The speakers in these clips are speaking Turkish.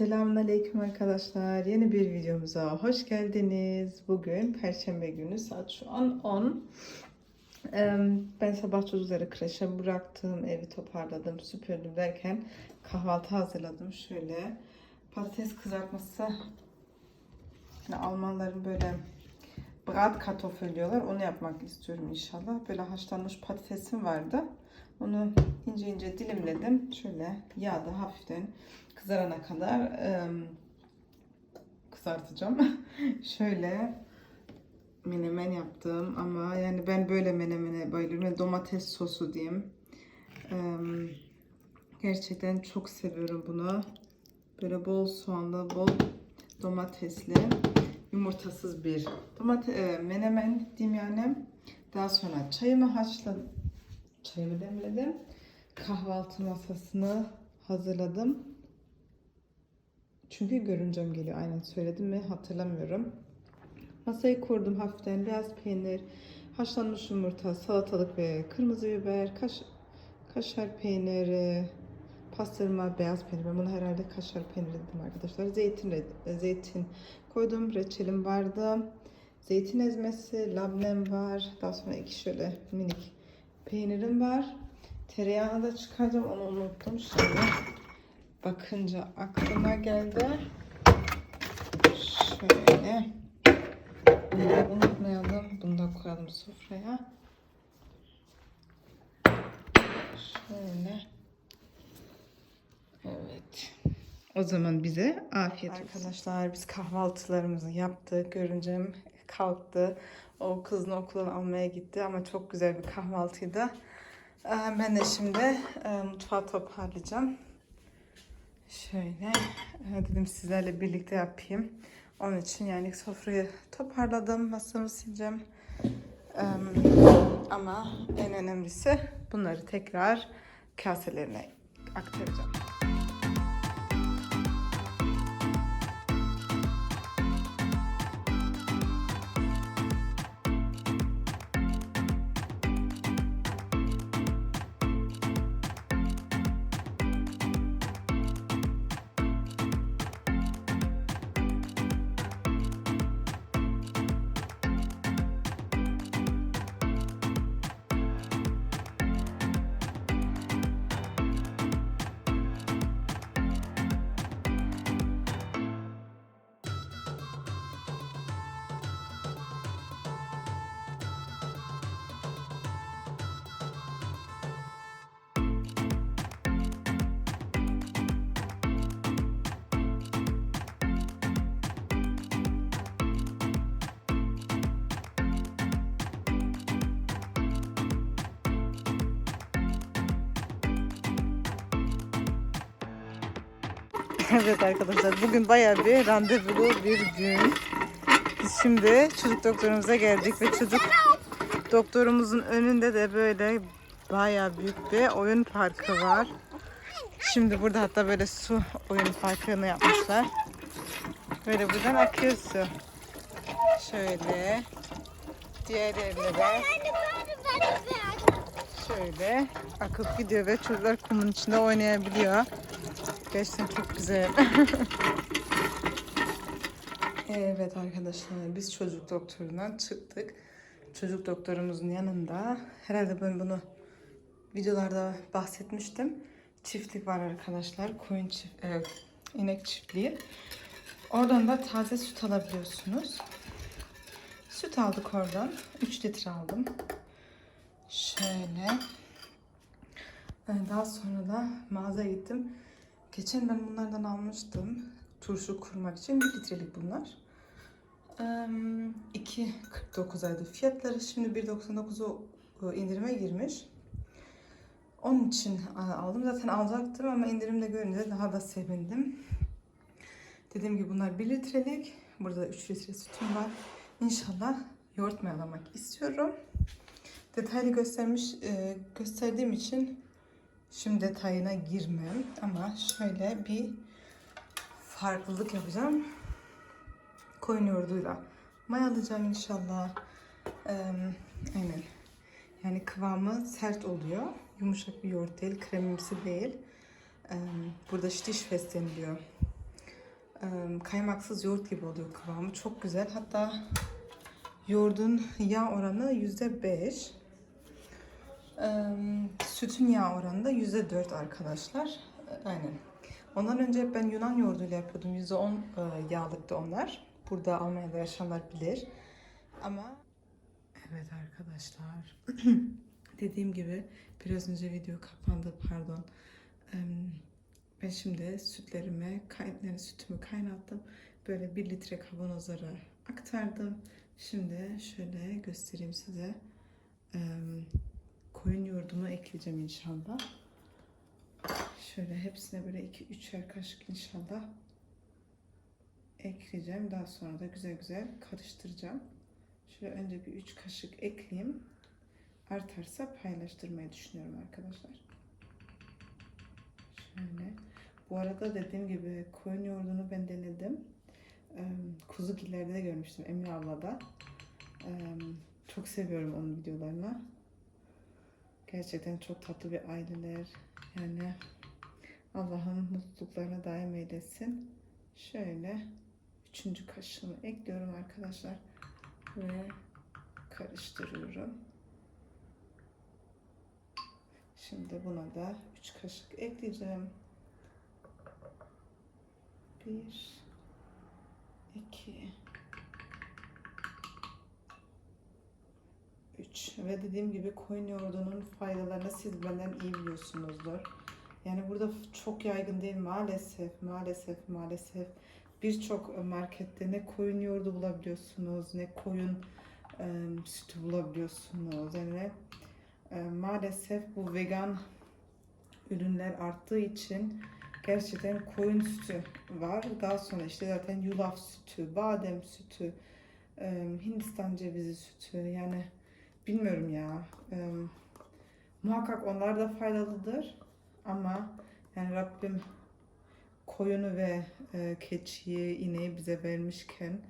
Selamünaleyküm arkadaşlar. Yeni bir videomuza hoş geldiniz. Bugün Perşembe günü saat şu an 10. Ee, Ben sabah çocukları kreşe bıraktım, evi toparladım, süpürdüm derken kahvaltı hazırladım. Şöyle patates kızartması. Yani Almanların böyle Bratkartoffel diyorlar. Onu yapmak istiyorum inşallah. Böyle haşlanmış patatesim vardı. Onu ince ince dilimledim. Şöyle yağda hafiften kızarana kadar ım, kızartacağım. Şöyle menemen yaptım ama yani ben böyle menemene bayılıyorum. Domates sosu diyeyim. Im, gerçekten çok seviyorum bunu. Böyle bol soğanlı, bol domatesli, yumurtasız bir domate e, menemen diyeyim yani. Daha sonra çayımı haşladım. Çayımı demledim. Kahvaltı masasını hazırladım. Çünkü görüncem geliyor. Aynen söyledim mi hatırlamıyorum. Masayı kurdum hafiften. Beyaz peynir, haşlanmış yumurta, salatalık ve kırmızı biber, kaş, kaşar peyniri, pastırma, beyaz peynir. Ben bunu herhalde kaşar peyniri dedim arkadaşlar. Zeytin, zeytin koydum. Reçelim vardı. Zeytin ezmesi, labnem var. Daha sonra iki şöyle minik peynirim var. Tereyağını da çıkardım. Onu unuttum. Şimdi bakınca aklıma geldi. Şöyle. Bunu da unutmayalım. Bunu da koyalım sofraya. Şöyle. Evet. O zaman bize afiyet olsun. Arkadaşlar biz kahvaltılarımızı yaptık. Görüncem kalktı. O kızını okuldan almaya gitti ama çok güzel bir kahvaltıydı. Ee, Ben de şimdi e, mutfağı toparlayacağım. Şöyle e, dedim sizlerle birlikte yapayım. Onun için yani sofrayı toparladım. Masamı sileceğim. Ee, Ama en önemlisi bunları tekrar kaselerine aktaracağım. Evet arkadaşlar bugün bayağı bir randevulu bir gün. Biz şimdi çocuk doktorumuza geldik ve çocuk doktorumuzun önünde de böyle bayağı büyük bir oyun parkı var. Şimdi burada hatta böyle su oyun parkını yapmışlar. Böyle buradan akıyor su. Şöyle. Diğer yerlere şöyle akıp gidiyor ve çocuklar kumun içinde oynayabiliyor. Gerçekten çok güzel. evet arkadaşlar biz çocuk doktorundan çıktık. Çocuk doktorumuzun yanında herhalde ben bunu videolarda bahsetmiştim. Çiftlik var arkadaşlar. Koyun çift, e, inek çiftliği. Oradan da taze süt alabiliyorsunuz. Süt aldık oradan. 3 litre aldım. Şöyle. Ee, Daha sonra da mağazaya gittim. Geçen ben bunlardan almıştım. Turşu kurmak için 1 litrelik bunlar. Ee, 2.49'aydı fiyatları. Şimdi 1.99'u indirime girmiş. Onun için a- aldım. Zaten alacaktım ama indirimde görünce daha da sevindim. Dediğim gibi bunlar 1 litrelik. Burada 3 litre sütüm var. İnşallah yoğurt mayalamak istiyorum. Detaylı göstermiş e, gösterdiğim için Şimdi detayına girmem ama şöyle bir farklılık yapacağım. Koyun yoğurduyla mayalayacağım inşallah. Ee, aynen. Yani kıvamı sert oluyor. Yumuşak bir yoğurt değil, kremimsi değil. Ee, burada Fest deniliyor. Ee, kaymaksız yoğurt gibi oluyor kıvamı. Çok güzel. Hatta yoğurdun yağ oranı yüzde beş. Sütün yağ oranı da yüzde dört arkadaşlar. Ee, Aynen. Ondan önce ben Yunan yoğurduyla yapıyordum. Yüzde on e, yağlıktı onlar. Burada Almanya'da yaşayanlar bilir. Ama evet arkadaşlar. Dediğim gibi biraz önce video kapandı pardon. Ben şimdi sütlerimi, yani sütümü kaynattım. Böyle bir litre kavanozlara aktardım. Şimdi şöyle göstereyim size. Koyun yoğurdumu ekleyeceğim inşallah. Şöyle hepsine böyle 2-3'er kaşık inşallah ekleyeceğim. Daha sonra da güzel güzel karıştıracağım. Şöyle önce bir 3 kaşık ekleyeyim. Artarsa paylaştırmayı düşünüyorum arkadaşlar. Şöyle. Bu arada dediğim gibi koyun yoğurdunu ben denedim. Ee, Kuzugiller'de de görmüştüm Emre ablada. Çok seviyorum onun videolarını. Gerçekten çok tatlı bir aileler. Yani Allah'ın mutluluklarına daim eylesin. Şöyle üçüncü kaşığımı ekliyorum arkadaşlar. Ve karıştırıyorum. Şimdi buna da 3 kaşık ekleyeceğim. 1 2 3 ve dediğim gibi koyun yoğurdunun faydalarını siz benden iyi biliyorsunuzdur. Yani burada çok yaygın değil maalesef, maalesef, maalesef. Birçok markette ne koyun yoğurdu bulabiliyorsunuz, ne koyun e, sütü bulabiliyorsunuz. Yani e, maalesef bu vegan ürünler arttığı için gerçekten koyun sütü var. Daha sonra işte zaten yulaf sütü, badem sütü, Hindistan cevizi sütü yani bilmiyorum ya. E, muhakkak onlar da faydalıdır ama yani Rabbim koyunu ve e, keçiyi, ineği bize vermişken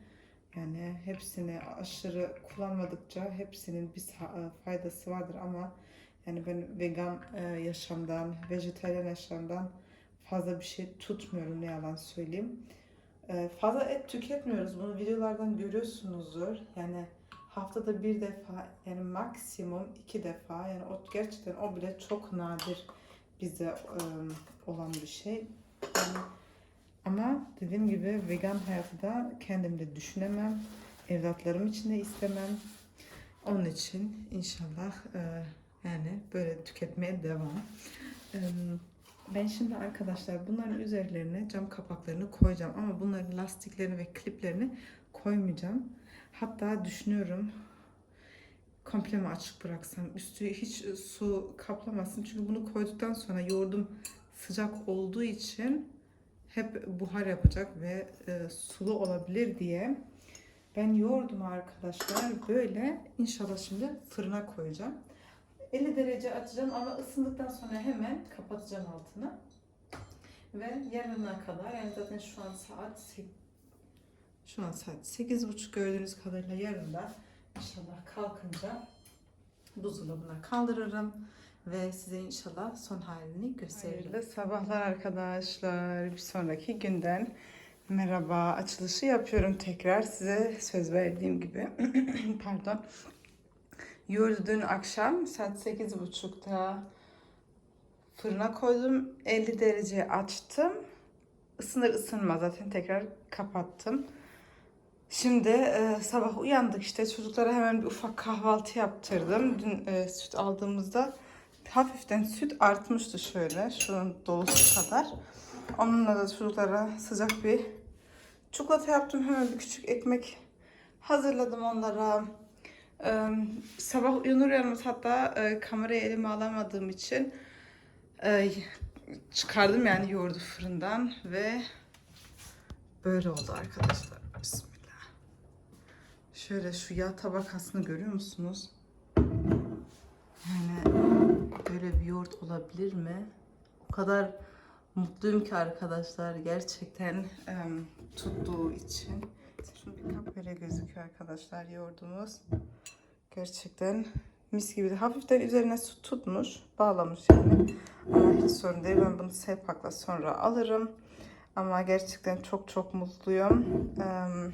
yani hepsini aşırı kullanmadıkça hepsinin bir e, faydası vardır ama yani ben vegan e, yaşamdan, vejetaryen yaşamdan fazla bir şey tutmuyorum ne yalan söyleyeyim. E, fazla et tüketmiyoruz. Bunu videolardan görüyorsunuzdur. Yani haftada bir defa yani maksimum iki defa yani o gerçekten o bile çok nadir bize e, olan bir şey. Ama dediğim gibi vegan hayatı da kendimde düşünemem. Evlatlarım için de istemem. Onun için inşallah e, yani böyle tüketmeye devam. Ben şimdi arkadaşlar bunların üzerlerine cam kapaklarını koyacağım ama bunların lastiklerini ve kliplerini koymayacağım. Hatta düşünüyorum komple mi açık bıraksam üstü hiç su kaplamasın çünkü bunu koyduktan sonra yoğurdum sıcak olduğu için hep buhar yapacak ve e, sulu olabilir diye ben yoğurdumu arkadaşlar böyle inşallah şimdi fırına koyacağım. 50 derece açacağım ama ısındıktan sonra hemen kapatacağım altını. Ve yarına kadar yani zaten şu an saat şu an saat 8.30 gördüğünüz kadarıyla yarında inşallah kalkınca buzdolabına kaldırırım ve size inşallah son halini gösteririm. Hayırlı sabahlar arkadaşlar. Bir sonraki günden merhaba açılışı yapıyorum tekrar size söz verdiğim gibi. Pardon. Yoğurdu dün akşam saat 8.30'da fırına koydum. 50 derece açtım. Isınır ısınmaz zaten tekrar kapattım. Şimdi e, sabah uyandık işte çocuklara hemen bir ufak kahvaltı yaptırdım. Dün e, süt aldığımızda hafiften süt artmıştı şöyle şunun dolusu kadar. Onunla da çocuklara sıcak bir çikolata yaptım. Hemen bir küçük ekmek hazırladım onlara. Ee, sabah uyanır uyanmaz hatta e, kamerayı elime alamadığım için e, çıkardım yani yoğurdu fırından ve böyle oldu arkadaşlar. Bismillah. Şöyle şu yağ tabakasını görüyor musunuz? Yani böyle bir yoğurt olabilir mi? O kadar mutluyum ki arkadaşlar gerçekten em, tuttuğu için. Şunu bir kap böyle gözüküyor arkadaşlar yoğurdumuz. Gerçekten mis gibi. Hafiften üzerine su tutmuş, bağlamış yani. Ama hiç sorun değil. Ben bunu seypakla sonra alırım. Ama gerçekten çok çok mutluyum. Eee,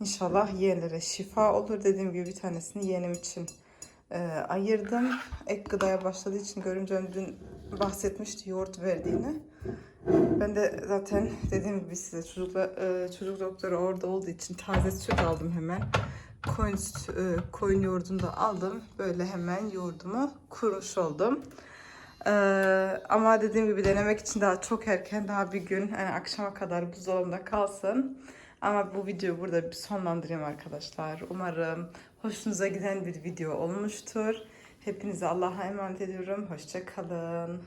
İnşallah yeğenlere şifa olur. Dediğim gibi bir tanesini yeğenim için eee, ayırdım. Ek gıdaya başladığı için görümcem dün bahsetmişti yoğurt verdiğini. Ben de zaten dediğim gibi size çocukla, eee, çocuk doktoru orada olduğu için taze süt aldım hemen. Koyun, eee, koyun yoğurdunu da aldım. Böyle hemen yoğurdumu kurmuş oldum. Ee, ama dediğim gibi denemek için daha çok erken daha bir gün yani akşama kadar buzdolabında kalsın. Ama bu videoyu burada sonlandırayım arkadaşlar. Umarım hoşunuza giden bir video olmuştur. Hepinize Allah'a emanet ediyorum. Hoşça kalın.